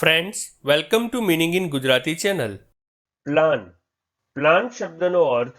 Friends welcome to meaning in Gujarati channel plan plan શબ્દનો અર્થ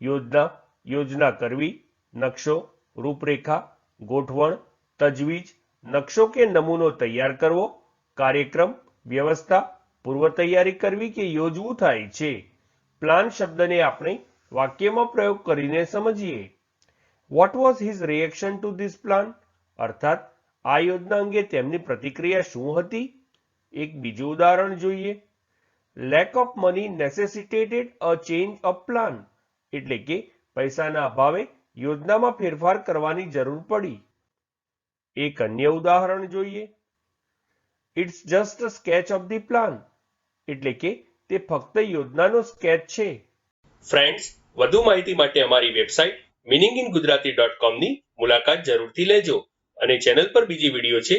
યોજના યોજના કરવી, નકશો, રૂપરેખા, ગોઠવણ, તજવીજ, નકશો કે નમૂનો તૈયાર કરવો, કાર્યક્રમ, વ્યવસ્થા, પૂર્વ તૈયારી કરવી કે યોજવું થાય છે. પ્લાન શબ્દને આપણે વાક્યમાં પ્રયોગ કરીને સમજીએ. What was his reaction to this plan અર્થાત, આ યોજના અંગે તેમની પ્રતિક્રિયા શું હતી? એક બીજું ઉદાહરણ જોઈએ. Lack of money necessitated a change of plan એટલે કે પૈસાના અભાવે યોજનામાં ફેરફાર કરવાની જરૂર પડી. એક અન્ય ઉદાહરણ જોઈએ. It's just sketch of the plan એટલે કે તે ફક્ત યોજનાનો સ્કેચ છે. ફ્રેન્ડ્સ વધુ માહિતી માટે અમારી website meaning in Gujarati dot કોમની મુલાકાત જરૂરથી લેજો અને ચેનલ પર બીજી વીડિયો છે